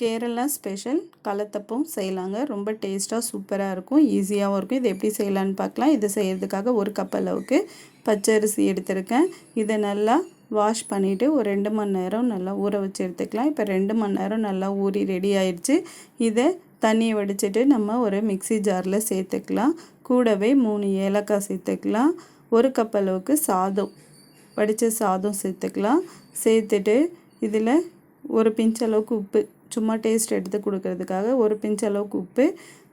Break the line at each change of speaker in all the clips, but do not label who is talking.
Kerala special. கலத்தப்பம் செய்யலாங்க. ரொம்ப டேஸ்ட்டாக சூப்பராக இருக்கும். ஈஸியாகவும் இருக்கும். இதை எப்படி செய்யலான்னு பார்க்கலாம். இதை செய்கிறதுக்காக ஒரு கப் அளவுக்கு பச்சரிசி எடுத்திருக்கேன். இதை நல்லா வாஷ் பண்ணிவிட்டு ஒரு ரெண்டு மணி நேரம் நல்லா ஊற வச்சு எடுத்துக்கலாம். இப்போ ரெண்டு மணி நேரம் நல்லா ஊறி ரெடி ஆயிடுச்சு இதை தண்ணியை வடிச்சிட்டு நம்ம ஒரு மிக்சி ஜாரில் சேர்த்துக்கலாம். கூடவே மூணு ஏலக்காய் சேர்த்துக்கலாம். ஒரு கப் அளவுக்கு சாதம் வடித்த சாதம் சேர்த்துக்கலாம். சேர்த்துட்டு இதில் ஒரு பிஞ்ச் அளவுக்கு உப்பு சும்மா டேஸ்ட் எடுத்து கொடுக்கறதுக்காக ஒரு பிஞ்ச் அளவுக்கு உப்பு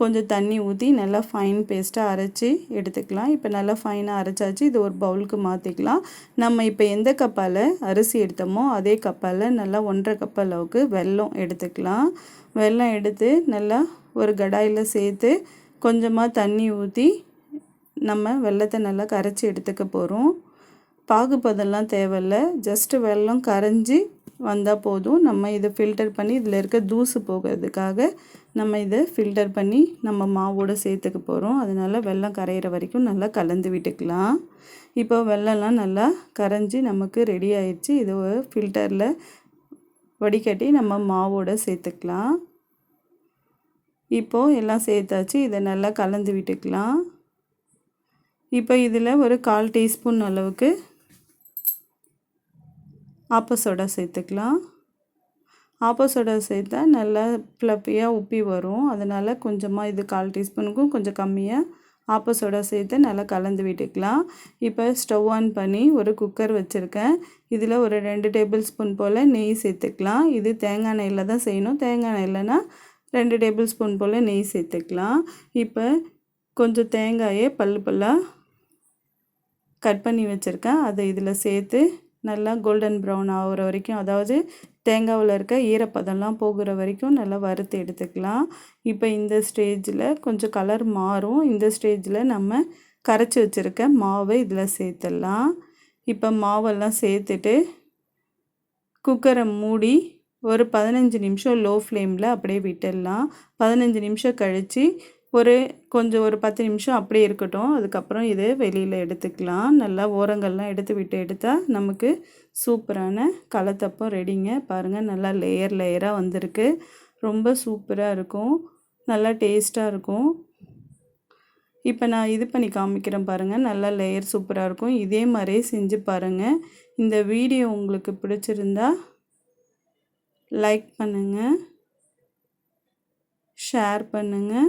கொஞ்சம் தண்ணி ஊற்றி நல்லா ஃபைன் பேஸ்ட்டாக அரைச்சி எடுத்துக்கலாம். இப்போ நல்லா ஃபைனாக அரைச்சாச்சு இது ஒரு பவுலுக்கு மாற்றிக்கலாம் நம்ம இப்போ எந்த கப்பால் அரிசி எடுத்தோமோ அதே கப்பால் நல்லா ஒன்றரை கப் அளவுக்கு வெல்லம் எடுத்துக்கலாம். வெல்லம் எடுத்து நல்லா ஒரு கடாயில் சேர்த்து கொஞ்சமாக தண்ணி ஊற்றி நம்ம வெள்ளத்தை நல்லா கரைச்சி எடுத்துக்க போகிறோம் பாகுபதெல்லாம் தேவையில்ல. ஜஸ்ட்டு வெல்லம் கரைஞ்சி வந்தால் போதும். நம்ம இதை ஃபில்டர் பண்ணி இதில் இருக்க தூசு போகிறதுக்காக நம்ம இதை ஃபில்டர் பண்ணி நம்ம மாவோடு சேர்த்துக்க போகிறோம் அதனால் வெள்ளம் கரையிற வரைக்கும் நல்லா கலந்து விட்டுக்கலாம். இப்போ வெள்ளம்லாம் நல்லா கரைஞ்சி நமக்கு ரெடி ஆயிடுச்சு. இதை ஃபில்டரில் வடிகட்டி நம்ம மாவோடு சேர்த்துக்கலாம். இப்போது எல்லாம் சேர்த்தாச்சு. இதை நல்லா கலந்து விட்டுக்கலாம். இப்போ இதில் ஒரு கால் டீஸ்பூன் அளவுக்கு ஆப்ப சோடா சேர்த்துக்கலாம். ஆப்ப சோடா சேர்த்தா நல்லா ஃப்ளப்பியாக உப்பி வரும். அதனால் கொஞ்சமாக இது கால் டீஸ்பூனுக்கும் கொஞ்சம் கம்மியாக ஆப்ப சோடா சேர்த்து நல்லா கலந்து விட்டுக்கலாம். இப்போ ஸ்டவ் ஆன் பண்ணி ஒரு குக்கர் வச்சுருக்கேன். இதில் ஒரு ரெண்டு டேபிள் ஸ்பூன் போல் நெய் சேர்த்துக்கலாம். இது தேங்காய் நெய்யில் தான் செய்யணும். தேங்காய் நெய்லனா ரெண்டு டேபிள் ஸ்பூன் போல் நெய் சேர்த்துக்கலாம். இப்போ கொஞ்சம் தேங்காயை பல்லு பல்லாக கட் பண்ணி வச்சுருக்கேன். அதை இதில் சேர்த்து நல்லா கோல்டன் ப்ரௌன் ஆகிற வரைக்கும் அதாவது தேங்காவில் இருக்க ஈரப்பதம்லாம் போகிற வரைக்கும் நல்லா வறுத்து எடுத்துக்கலாம். இப்போ இந்த ஸ்டேஜில் கொஞ்சம் கலர் மாறும். இந்த ஸ்டேஜில் நம்ம கரைச்சி வச்சுருக்க மாவை இதில் சேர்த்துடலாம். இப்போ மாவெல்லாம் சேர்த்துட்டு குக்கரை மூடி ஒரு பதினஞ்சு நிமிஷம் லோ ஃப்ளேமில் அப்படியே விட்டுடலாம். பதினஞ்சு நிமிஷம் கழித்து ஒரு கொஞ்சம் ஒரு பத்து நிமிஷம் அப்படியே இருக்கட்டும். அதுக்கப்புறம் இது வெளியில் எடுத்துக்கலாம். நல்லா ஓரங்கள்லாம் எடுத்து விட்டு எடுத்தால் நமக்கு சூப்பரான களத்தப்பம் ரெடிங்க பாருங்கள் நல்லா லேயர் லேயராக வந்திருக்கு. ரொம்ப சூப்பராக இருக்கும். நல்லா டேஸ்ட்டாக இருக்கும். இப்போ நான் இது பண்ணி காமிக்கிறேன் பாருங்கள் நல்லா லேயர் சூப்பராக இருக்கும். இதே மாதிரியே செஞ்சு பாருங்கள் இந்த வீடியோ உங்களுக்கு பிடிச்சிருந்தா லைக் பண்ணுங்கள் ஷேர் பண்ணுங்கள்